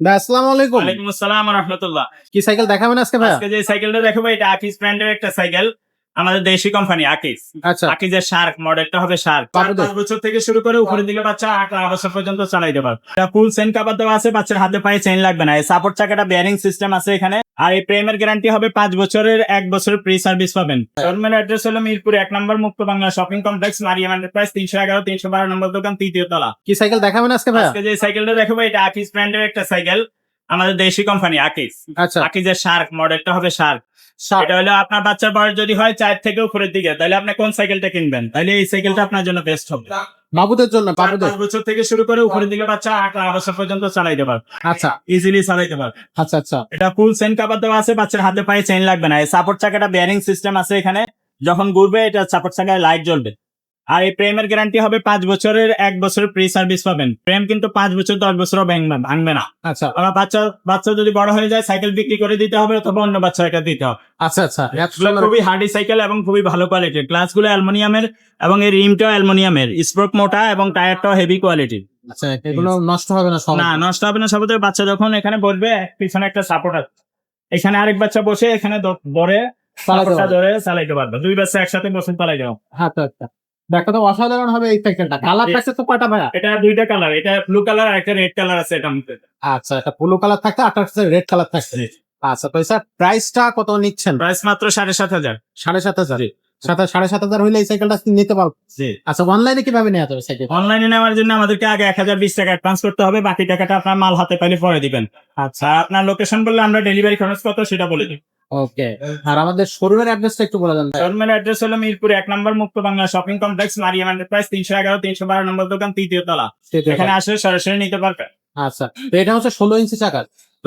আসসালামু আলাইকুম। ওয়ালাইকুম আসসালাম রাহমাতুল্লাহ। কি সাইকেল দেখাবেন আজকে ভাই আজকে যে সাইকেলটা দেখাবো এটা আকিস ব্র্যান্ডের একটা সাইকেল। আমাদের দেশি কোম্পানি আকিস আচ্ছা। আকিজের শার্ক মডেলটা হবে শার্ক? পাঁচ বছর থেকে শুরু করে উপরের দিকে বাচ্চা আঠারো বছর পর্যন্ত চালাইতে পারবে এটা ফুল চেন কাভার দেওয়া আছে বাচ্চার হাতে পায়ে চেন লাগবে না। এই সাপোর্ট চাকাটা বেয়ারিং সিস্টেম আছে এখানে। আর এই প্রেমের গ্যারান্টি হবে পাঁচ বছরের এক বছরের প্রি সার্ভিস পাবেন। শোরুমের অ্যাড্রেস হলো মিরপুর এক নম্বর মুক্ত Bangla shopping complex Mariam enterprise তিনশো এগারো তিনশো বারো নম্বর দোকান তৃতীয় তলা। কি সাইকেল দেখাবেন আজকে আজকে যে সাইকেলটা দেখাবো এটা আকিস ব্র্যান্ডের একটা সাইকেল আমাদের দেশি কোম্পানি আকিস আচ্ছা। আকিজের শার্ক মডেলটা হবে শার্ক শার্ক। এটা হলো আপনার বাচ্চার বয়স যদি হয় চার থেকে উপরের দিকে। তাহলে আপনি কোন সাইকেলটা কিনবেন? তাহলে এই সাইকেলটা আপনার জন্য বেস্ট হবে। বাবুদের জন্য পাঁচ বছর থেকে শুরু করে উপরের দিকে বাচ্চা আঠারো বছর পর্যন্ত চালাইতে পার আচ্ছা। ইজিলি চালাইতে পার আচ্ছা আচ্ছা। এটা ফুল চেন কাবার দেওয়া আছে বাচ্চার হাতে পায়ে চেন লাগবে না। এই সাপোর্ট চাকাটা বেয়ারিং সিস্টেম আছে এখানে। যখন ঘুরবে এটা সাপোর্ট চাকায় লাইট জ্বলবে। আর এই প্রেমের গ্যারান্টি হবে পাঁচ বছরের এক বছরের প্রি সার্ভিস পাবেন। প্রেম কিন্তু পাঁচ বছর দশ বছরও ভাঙবে ভাঙবে না। আচ্ছা। বাচ্চা বাচ্চা যদি বড় হয়ে যায় সাইকেল বিক্রি করে দিতে হবে অথবা অন্য বাচ্চাকে দিতে হবে। আচ্ছা আচ্ছা খুবই হার্ডি সাইকেল এবং খুবই ভালো কোয়ালিটির গ্লাসগুলো অ্যালুমিনিয়ামের এবং এই রিমটাও অ্যালুমিনিয়ামের। স্প্রোক মোটা এবং টায়ারটাও হেভি কোয়ালিটির আচ্ছা এগুলো নষ্ট হবে না না নষ্ট হবে না সবতে। বাচ্চা যখন এখানে বসবে পিছনে একটা সাপোর্ট আছে। এখানে আরেক বাচ্চা বসে এখানে ধরে সাপোর্টটা ধরে চালাইতে পারবে। দুই বাচ্চা একসাথে বসে চালাই যাও আচ্ছা আচ্ছা। দেখা তো অসাধারণ হবে এই সাইকেলটা কালার থাকছে তো কয়টা ভাইয়া? এটা দুইটা কালার এটা ব্লু কালার আর একটা রেড কালার আছে এটা মধ্যে আচ্ছা এটা ব্লু কালার থাকতে আর একটা রেড কালার থাকছে। আচ্ছা তো স্যার প্রাইসটা কত নিচ্ছেন? প্রাইস মাত্র সাড়ে সাত হাজার। সাড়ে সাত হাজার? সাড়ে সাত হাজার হইলে এই সাইকেলটা নিতে পারব। আচ্ছা অনলাইনে কীভাবে নেওয়া যাবে সাইকেল অনলাইনে নেওয়ার জন্য আমাদেরকে আগে এক হাজার বিশ টাকা অ্যাডভান্স করতে হবে বাকি টাকাটা আপনার মাল হাতে পাইলে পরে দিবেন। আচ্ছা। আপনার লোকেশন বললে আমরা ডেলিভারি খরচ কত সেটা বলে দিই। ওকে। আর আমাদের শোরুমের অ্যাড্রেসটা একটু বলে দেন। শোরুমের অ্যাড্রেস হলো মিরপুর এক নম্বর মুক্ত Bangla shopping complex Mariam enterprise তিনশো এগারো তিনশো বারো নম্বর দোকান তৃতীয় তলা। এখানে আসলে সরাসরি নিতে পারবেন আচ্ছা তো এটা হচ্ছে ষোলো ইঞ্চি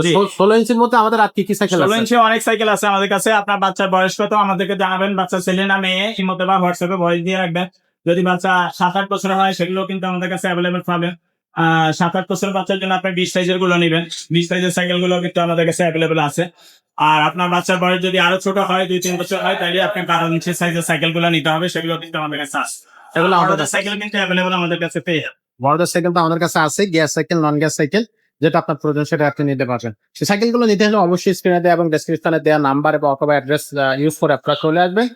জি। ষোল- ইঞ্চির মধ্যে আমাদের আর কি কি সাইকেল ষোলো ইঞ্চি অনেক সাইকেল আছে আমাদের কাছে। আপনার বাচ্চার বয়স কত আমাদেরকে জানাবেন। বাচ্চা ছেলে না মেয়ে ইমতে বা হোয়াটসঅ্যাপে ভয়েস দিয়ে রাখবেন। যদি বাচ্চা সাত আট বছর হয় সেগুলো কিন্তু আমাদের কাছে অ্যাভেলেবেল পাবেন। সাত আট বছর বাচ্চার জন্য আপনি বিশ সাইজেরগুলো নেবেন। বিশ সাইজের সাইকেলগুলো কিন্তু আমাদের কাছে অ্যাভেলেবেল আছে। আর আপনার বাচ্চার বয়স যদি আরও ছোট হয় দুই তিন বছর হয় তাহলে আপনি বারো ইঞ্চি সাইজের সাইকেলগুলো নিতে হবে সেগুলো কিন্তু আমাদের কাছে আছে। এগুলো আমাদের সাইকেল কিন্তু অ্যাভেলেবল আমাদের কাছে পেয়ে বড় বড়দের সাইকেল তো আমাদের কাছে আছে gas cycle non gas cycle যেটা আপনার প্রয়োজন সেটা আপনি নিতে পারবেন। সেই সাইকেলগুলো নিতে হলে অবশ্যই স্ক্রিনে দেওয়া এবং ডেসক্রিপশনে দেওয়া নাম্বার এবং অথবা অ্যাড্রেস ইউজ করে আপনারা চলে আসবেন।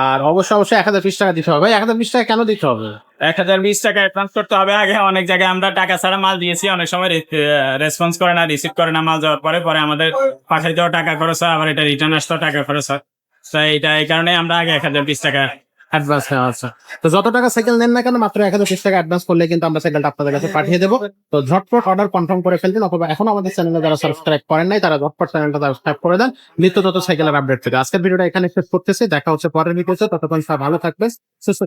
আর অবশ্য অবশ্যই এক হাজার বিশ টাকা দিতে হবে। এক হাজার বিশ টাকা কেন দিতে হবে? এক হাজার বিশ টাকা অ্যাডভান্স করতে হবে। আগে অনেক জায়গায় আমরা টাকা ছাড়া মাল দিয়েছি। অনেক সময় রেসপন্স করে না রিসিভ করে না মাল যাওয়ার পরে পরে আমাদের পাঠাই দেওয়া টাকা খরচ হয়, আবার এটা রিটার্ন আসতেও টাকা খরচ হয়। তো এটা এই কারণে আমরা আগে এক হাজার বিশ টাকা অ্যাডভান্স নেওয়া আছে তো যত টাকা সাইকেল নেন না কেন, মাত্র এক হাজার বিশ টাকা অ্যাডভান্স করলে কিন্তু আমরা সাইকেলটা আপনাদের কাছে পাঠিয়ে দেবো। তো ঝটপট অর্ডার কনফার্ম করে ফেলতেন অথবা এখন আমাদের চ্যানেলে যারা সাবস্ক্রাইব করেন নাই, তারা ঝটপট চ্যানেলটা সাবস্ক্রাইব করে দেন। নিত্য তত সাইকেলের আপডেট পেতে। আজকের ভিডিওটা এখানে শেষ করতেছি। দেখা হচ্ছে পরের ভিডিওতে ততক্ষণ ভালো থাকবে সুস্থ